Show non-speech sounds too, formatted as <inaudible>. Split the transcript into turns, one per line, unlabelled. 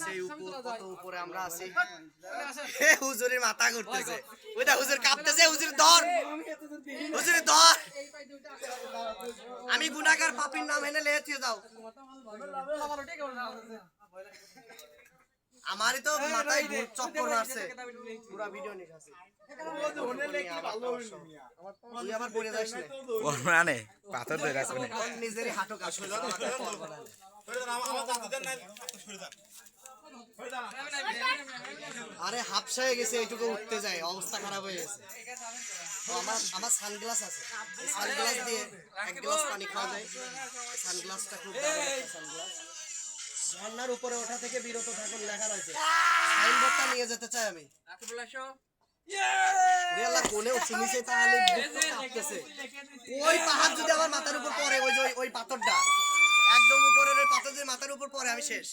সেই উপর কত উপরে আমরা আছি। <laughs> হুজুরের মাথা ঘুরতেছে। ওইটা হুজুর কাঁপতেছে হুজুর ধর হুজুর ধর আমি গুনাহগার পাপির নাম এনে লেখে যাও। আমারই তো মাথায় চক্কর মারছে। পুরা ভিডিও নিয়ে আছে তুই আবার পড়ে যাস না।
মানে পাথর ধরে আছে
তোর নিজেরই হাঁটু কাজ হলো আমাকে পর বানালে। আরে হাফসা হয়ে গেছে, এইটুকু উঠতে যায়, অবস্থা খারাপ হয়ে গেছে। আমার আমার সানগ্লাস আছে। সানগ্লাস দিয়ে এক গ্লাস পানি খাওয়া যায়। সানগ্লাসটা খুব সানগ্লাস। ঝর্ণার উপরে ওঠা থেকে বিরত থাকুন লেখা রয়েছে সাইনবোর্ডটা নিয়ে যেতে চাই আমি। মাথার উপর পড়ে, আমি শেষ।